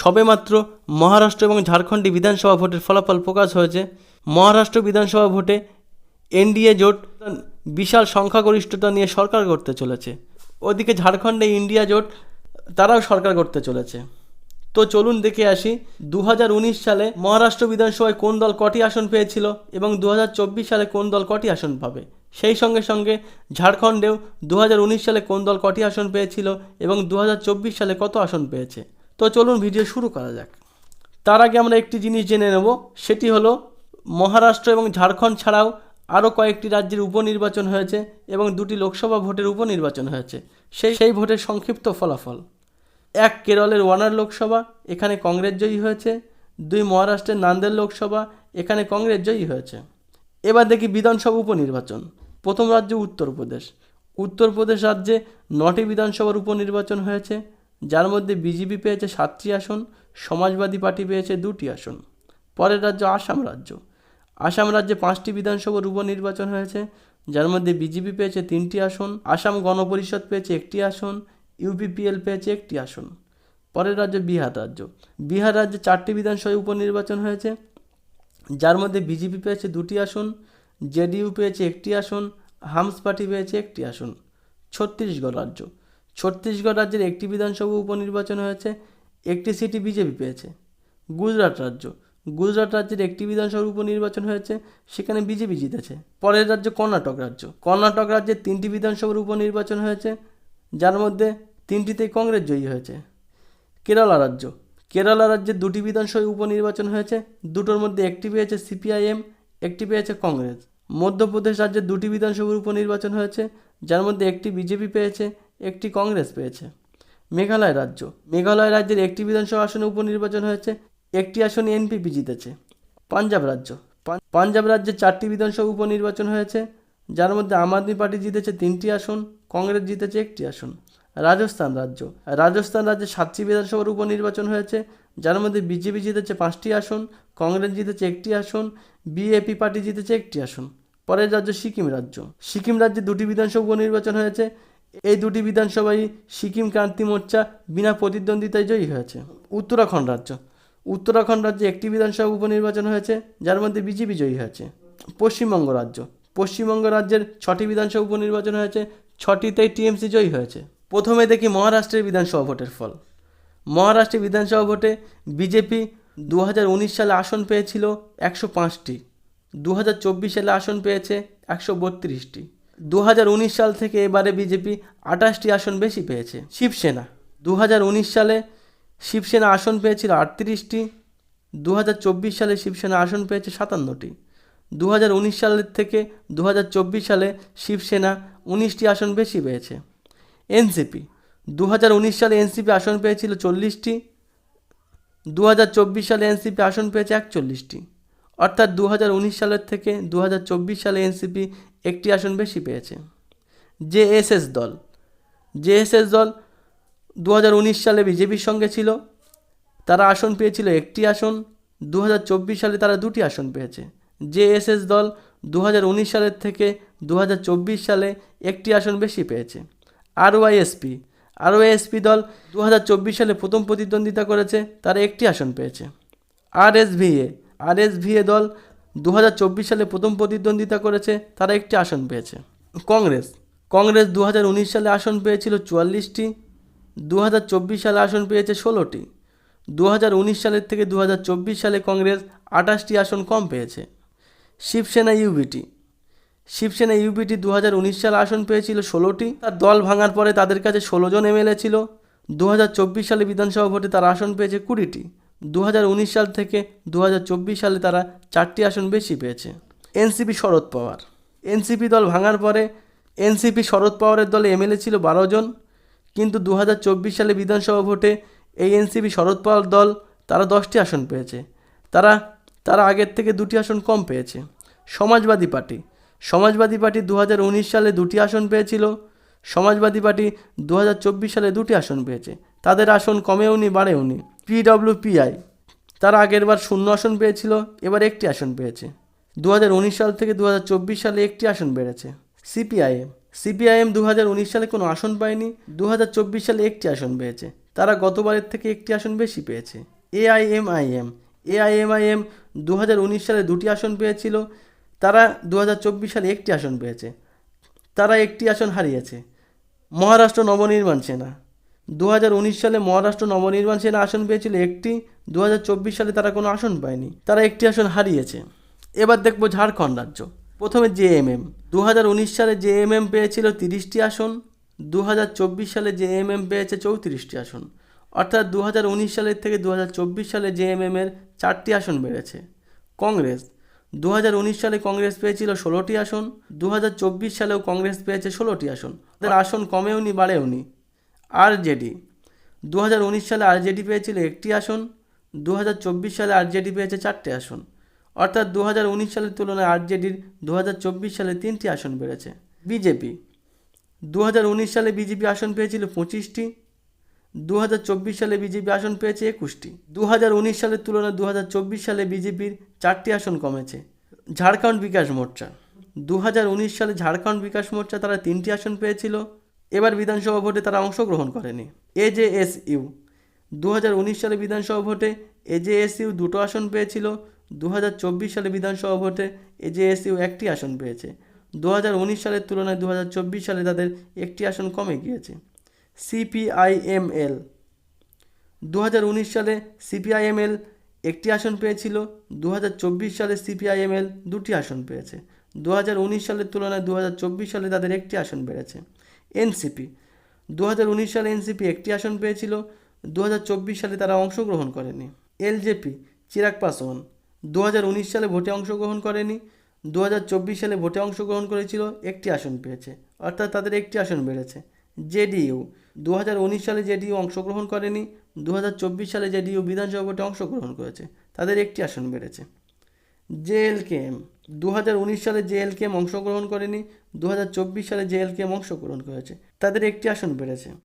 সবেমাত্র মহারাষ্ট্র এবং ঝাড়খণ্ডে বিধানসভা ভোটের ফলাফল প্রকাশ হয়েছে। মহারাষ্ট্র বিধানসভা ভোটে এনডিএ জোট বিশাল সংখ্যাগরিষ্ঠতা নিয়ে সরকার করতে চলেছে। ওদিকে ঝাড়খণ্ডে ইন্ডিয়া জোট তারাও সরকার করতে চলেছে। তো চলুন দেখে আসি দু হাজার উনিশ সালে মহারাষ্ট্র বিধানসভায় কোন দল কটি আসন পেয়েছিল এবং দু হাজার চব্বিশ সালে কোন দল কটি আসন পাবে? সেই সঙ্গে সঙ্গে ঝাড়খণ্ডেও দু হাজার উনিশ সালে কোন দল কটি আসন পেয়েছিল এবং দু হাজার চব্বিশ সালে কত আসন পেয়েছে? তো চলুন ভিডিও শুরু করা যাক। তার আগে আমরা একটি জিনিস জেনে নেব, সেটি হলো মহারাষ্ট্র এবং ঝাড়খণ্ড ছাড়াও আরও কয়েকটি রাজ্যের উপনির্বাচন হয়েছে এবং দুটি লোকসভা ভোটের উপনির্বাচন হয়েছে। সেই সেই ভোটের সংক্ষিপ্ত ফলাফল। এক, কেরলের ওয়ানার লোকসভা, এখানে কংগ্রেস জয়ী হয়েছে। দুই, মহারাষ্ট্রের নান্দেল লোকসভা, এখানে কংগ্রেস জয়ী হয়েছে। এবার দেখি বিধানসভা উপনির্বাচন। প্রথম রাজ্য উত্তরপ্রদেশ। উত্তরপ্রদেশ রাজ্যে নটি বিধানসভার উপনির্বাচন হয়েছে। যার মধ্যে বিজেপি পেয়েছে সাতটি আসন, সমাজবাদী পার্টি পেয়েছে দুটি আসন। পরের রাজ্য আসাম রাজ্য। আসাম রাজ্যে পাঁচটি বিধানসভার উপনির্বাচন হয়েছে, যার মধ্যে বিজেপি পেয়েছে তিনটি আসন, আসাম গণপরিষদ পেয়েছে একটি আসন, ইউপিপিএল পেয়েছে একটি আসন। পরের রাজ্য বিহার রাজ্য। বিহার রাজ্যে চারটি বিধানসভা উপনির্বাচন হয়েছে, যার মধ্যে বিজেপি পেয়েছে দুটি আসন, জেডিইউ পেয়েছে একটি আসন, হামস পার্টি পেয়েছে একটি আসন। ছত্তিশগড় রাজ্য। ছত্তিশগড় রাজ্যের একটি বিধানসভা উপনির্বাচন হয়েছে, একটি সিটি বিজেপি পেয়েছে। গুজরাট রাজ্য, গুজরাট রাজ্যের একটি বিধানসভা উপনির্বাচন হয়েছে, সেখানে বিজেপি জিতেছে। পরের রাজ্য কর্ণাটক রাজ্য, কর্ণাটক রাজ্যের তিনটি বিধানসভার উপনির্বাচন হয়েছে, যার মধ্যে তিনটিতেই কংগ্রেস জয়ী হয়েছে। কেরালা রাজ্য, কেরালা রাজ্যের দুটি বিধানসভা উপনির্বাচন হয়েছে, দুটোর মধ্যে একটি পেয়েছে সিপিআইএম, একটি পেয়েছে কংগ্রেস। মধ্যপ্রদেশ রাজ্যের দুটি বিধানসভার উপনির্বাচন হয়েছে, যার মধ্যে একটি বিজেপি পেয়েছে একটি কংগ্রেস পেয়েছে। মেঘালয় রাজ্য। মেঘালয় রাজ্যের একটি বিধানসভা আসনে উপনির্বাচন হয়েছে। একটি আসনে এনপিপি জিতেছে। পাঞ্জাব রাজ্য। পাঞ্জাব রাজ্যে চারটি বিধানসভা উপনির্বাচন হয়েছে। যার মধ্যে আম আদমি পার্টি জিতেছে তিনটি আসন, কংগ্রেস জিতেছে একটি আসন। রাজস্থান রাজ্য। রাজস্থান রাজ্যে সাতটি বিধানসভার উপনির্বাচন হয়েছে। যার মধ্যে বিজেপি জিতেছে পাঁচটি আসন, কংগ্রেস জিতেছে একটি আসন, বিএপি পার্টি জিতেছে একটি আসন। পরের রাজ্য সিকিম রাজ্য। সিকিম রাজ্যে দুটি বিধানসভা উপনির্বাচন হয়েছে। এই দুটি বিধানসভায় সিকিম ক্রান্তি মোর্চা বিনা প্রতিদ্বন্দ্বিতায় জয়ী হয়েছে। উত্তরাখণ্ড রাজ্য। উত্তরাখণ্ড রাজ্যে একটি বিধানসভা উপনির্বাচন হয়েছে, যার মধ্যে বিজেপি জয়ী হয়েছে। পশ্চিমবঙ্গ রাজ্য। পশ্চিমবঙ্গ রাজ্যের ছটি বিধানসভা উপনির্বাচন হয়েছে, ছটিতেই টিএমসি জয়ী হয়েছে। প্রথমে দেখি মহারাষ্ট্রের বিধানসভা ভোটের ফল। মহারাষ্ট্রের বিধানসভা ভোটে বিজেপি দু হাজার উনিশ সালে আসন পেয়েছিল একশো পাঁচটি দু হাজার চব্বিশ সালে আসন পেয়েছে একশো বত্রিশটি। দু হাজার উনিশ সাল থেকে এবারে বিজেপি আঠাশটি আসন বেশি পেয়েছে। শিবসেনা। দু হাজার উনিশ সালে শিবসেনা আসন পেয়েছিল আটত্রিশটি। দু হাজার চব্বিশ সালে শিবসেনা আসন পেয়েছে সাতান্নটি। দু হাজার উনিশ সালের থেকে দু হাজার চব্বিশ সালে শিবসেনা উনিশটি আসন বেশি পেয়েছে। এনসিপি। দু হাজার উনিশ সালে এনসিপি আসন পেয়েছিল চল্লিশটি। দু হাজার চব্বিশ সালে এনসিপি আসন পেয়েছে একচল্লিশটি। অর্থাৎ দু হাজার উনিশ সালের থেকে দু হাজার চব্বিশ সালে এনসিপি একটি আসন বেশি পেয়েছে। জেএসএস দল। জেএসএস দল দু হাজার উনিশ সালে বিজেপির সঙ্গে ছিল। তারা আসন পেয়েছিল একটি আসন। দু হাজার চব্বিশ সালে তারা দুটি আসন পেয়েছে। জেএসএস দল দু হাজার উনিশ সালের থেকে দু হাজার চব্বিশ সালে একটি আসন বেশি পেয়েছে। আরওয়াইএসপি। আরওয়াইএসপি দল দু হাজার চব্বিশ সালে প্রথম প্রতিদ্বন্দ্বিতা করেছে। তারা একটি আসন পেয়েছে। আরএসভিএ। আরএসভিএ দল দু হাজার চব্বিশ সালে প্রথম প্রতিদ্বন্দ্বিতা করেছে, তারা একটি আসন পেয়েছে। কংগ্রেস। কংগ্রেস দু হাজার উনিশ সালে আসন পেয়েছিল চুয়াল্লিশটি দু হাজার চব্বিশ সালে আসন পেয়েছে ষোলোটি। দু হাজার উনিশ সালের থেকে দু হাজার চব্বিশ সালে কংগ্রেস আঠাশটি আসন কম পেয়েছে। শিবসেনা ইউবিটি। শিবসেনা ইউবিটি দু হাজার উনিশ সালে আসন পেয়েছিল ষোলোটি। তার দল ভাঙার পরে তাদের কাছে ষোলো জন এমএলএ ছিল। দু হাজার চব্বিশ সালে বিধানসভা ভোটে তারা আসন পেয়েছে কুড়িটি। দু হাজার উনিশ সাল থেকে দু হাজার চব্বিশ সালে তারা চারটি আসন বেশি পেয়েছে। এনসিপি শরদ পাওয়ার। এনসিপি দল ভাঙার পরে এনসিপি শরদ পাওয়ারের দলে এমএলএ ছিল বারো জন। কিন্তু দু হাজার চব্বিশ সালে বিধানসভা ভোটে এই এনসিপি শরদ পাওয়ার দল তারা দশটি আসন পেয়েছে। তারা তারা আগের থেকে দুটি আসন কম পেয়েছে। সমাজবাদী পার্টি। সমাজবাদী পার্টি দু হাজার উনিশ সালে দুটি আসন পেয়েছিল। সমাজবাদী পার্টি দু হাজার চব্বিশ সালে দুটি আসন পেয়েছে। তাদের আসন কমেও নি বাড়েও নি পিডব্লিউপিআই তারা আগের বার শূন্য আসন পেয়েছিল, এবার একটি আসন পেয়েছে। দু হাজার উনিশ সাল থেকে দু হাজার চব্বিশ সালে একটি আসন বেড়েছে। সিপিআইএম সিপিআইএম দু হাজার উনিশ সালে কোনো আসন পায়নি দু হাজার চব্বিশ সালে একটি আসন পেয়েছে। তারা গতবারের থেকে একটি আসন বেশি পেয়েছে। এআইএমআইএম এআইএমআইএম দু হাজার উনিশ সালে দুটি আসন পেয়েছিল, তারা দু হাজার চব্বিশ সালে একটি আসন পেয়েছে। তারা একটি আসন হারিয়েছে। মহারাষ্ট্র নবনির্মাণ সেনা। দু হাজার উনিশ সালে মহারাষ্ট্র নবনির্মাণ সেনা আসন পেয়েছিল একটি দু হাজার চব্বিশ সালে তারা কোনো আসন পায়নি। তারা একটি আসন হারিয়েছে। এবার দেখব ঝাড়খণ্ড রাজ্য। প্রথমে জেএমএম দু হাজার উনিশ সালে জেএমএম পেয়েছিল তিরিশটি আসন দু হাজার চব্বিশ সালে জেএমএম পেয়েছে চৌত্রিশটি আসন। অর্থাৎ দু হাজার উনিশ সালের থেকে দু হাজার চব্বিশ সালে জেএমএম এর চারটি আসন বেড়েছে। কংগ্রেস। দু হাজার উনিশ সালে কংগ্রেস পেয়েছিল ষোলোটি আসন দু হাজার চব্বিশ সালেও কংগ্রেস পেয়েছে ষোলোটি আসন। তাদের আসন কমেওনি, বাড়েওনি। আরজেডি। দু হাজার উনিশ সালে আরজেডি পেয়েছিল একটি আসন দু হাজার চব্বিশ সালে আরজেডি পেয়েছে চারটে আসন। অর্থাৎ দু হাজার উনিশ সালের তুলনায় আরজেডির দু হাজার চব্বিশ সালে তিনটি আসন বেড়েছে। বিজেপি। দু হাজার উনিশ সালে বিজেপি আসন পেয়েছিল পঁচিশটি দু হাজার চব্বিশ সালে বিজেপি আসন পেয়েছে একুশটি। দু হাজার উনিশ সালের তুলনায় দু হাজার চব্বিশ সালে বিজেপির চারটি আসন কমেছে। ঝাড়খণ্ড বিকাশ মোর্চা। দু হাজার উনিশ সালে ঝাড়খণ্ড বিকাশ মোর্চা তারা তিনটি আসন পেয়েছিল এবার বিধানসভা ভোটে তারা অংশগ্রহণ করেনি। AJSU. দু হাজার উনিশ সালে বিধানসভা ভোটে এজেএস ইউ দুটো আসন পেয়েছিল। দু হাজার চব্বিশ সালে বিধানসভা ভোটে এজেএস ইউ একটি আসন পেয়েছে। দু হাজার উনিশ সালের তুলনায় দু হাজার চব্বিশ সালে তাদের একটি আসন কমে গিয়েছে। সিপিআইএমএল দু হাজার উনিশ সালে সিপিআইএমএল একটি আসন পেয়েছিল। দু হাজার চব্বিশ সালে সিপিআইএমএল দুটি আসন পেয়েছে। দু হাজার উনিশ সালের তুলনায় দু হাজার চব্বিশ সালে তাদের একটি আসন বেড়েছে। এনসিপি। দু হাজার উনিশ সালে এনসিপি একটি আসন পেয়েছিল দু হাজার চব্বিশ সালে তারা অংশগ্রহণ করেনি। এলজেপি, চিরাগ পাসওয়ান দু হাজার উনিশ সালে ভোটে অংশগ্রহণ করেনি দু হাজার চব্বিশ সালে ভোটে অংশগ্রহণ করেছিল, একটি আসন পেয়েছে। অর্থাৎ তাদের একটি আসন বেড়েছে। জেডিইউ দু হাজার উনিশ সালে জেডিইউ অংশগ্রহণ করেনি দু হাজার চব্বিশ সালে জেডিইউ বিধানসভা ভোটে অংশগ্রহণ করেছে। তাদের একটি আসন বেড়েছে। জেএলকেএম দু হাজার উনিশ সালে জেএলকেএম অংশগ্রহণ করেনি দু হাজার চব্বিশ সালে জেএলকেএম অংশগ্রহণ করেছে। তাদের একটি আসন বেড়েছে।